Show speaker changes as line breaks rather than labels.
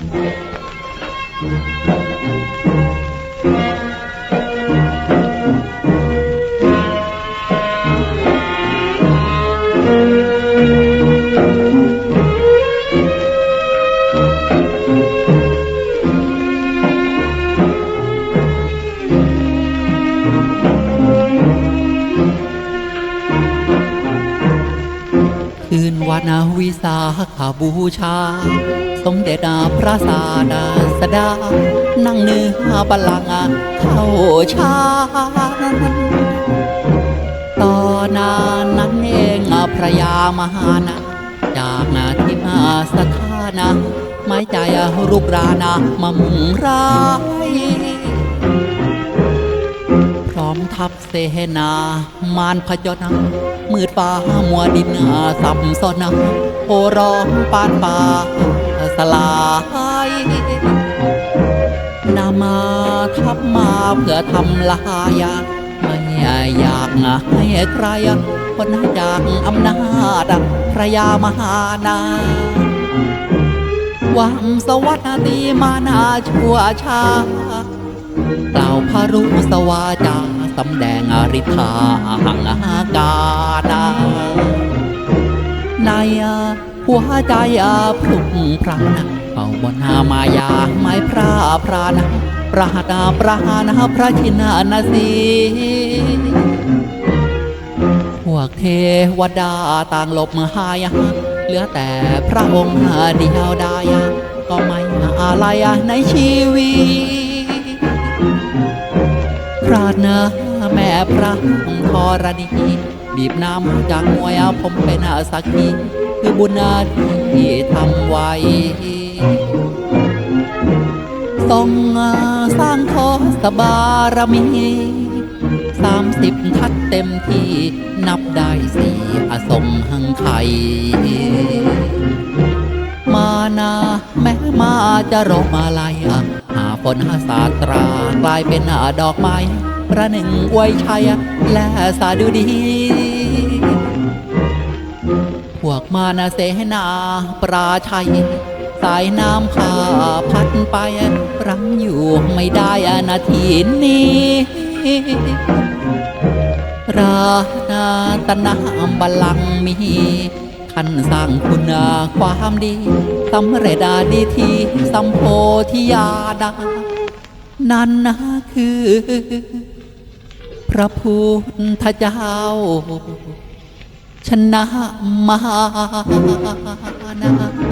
คื นวันวิสาขบูชา สมเด็จพระศาดาสดา นั่งเนื้อบัลลังก์เข้าชานตอนนั้นนั้นเองพระยามหานะจากนาที่มาสถานะไม้ใจรูปรานามามุงร้าย ทัพเสนามารพยนต์มืดฟ้ามัวดินสับสนโหร้องปานป่าสลายนามาทัพมาเพื่อทำลายไม่อยากให้ใครคนจากอำนาจพระยามหานาวังสวัสดีมานาชั่วชา กล่าวพระรุสวาจาสำแดงอริธาหังอากาดาในหัวใจอาพรุ่งพรานเป่าบนหามายาไม้พระพรานะประหาประหานพระชินานาสีพวกเทวดาต่างหลบหายเหลือแต่พระองค์เดียวดายก็ไม่อะไรในชีวิต พระนาแม่พระธรณีบีบน้ำจากมวยเอาผมเป็นอาสักีคือบุญนาที่ทำไว้ทรงสร้างทศบารมีสามสิบทัดเต็มที่นับได้สี่อสงหังไข่มานาแม้มาจะรบมาลาย หาฝนหาศาสตรากลายเป็นดอกไม้ประหนึ่งไวยชัยและสาดูดี พวกมานาเสนาปราชัย สายน้ำข้าพัดไปรังอยู่ไม่ได้นาทีนี้รานาตนาบัลลังมี ท่านสร้างคุณความดีสำเร็จดีทีสัมโพธิญาดา นั่นนะคือ พระพุทธเจ้า ชนะมานะ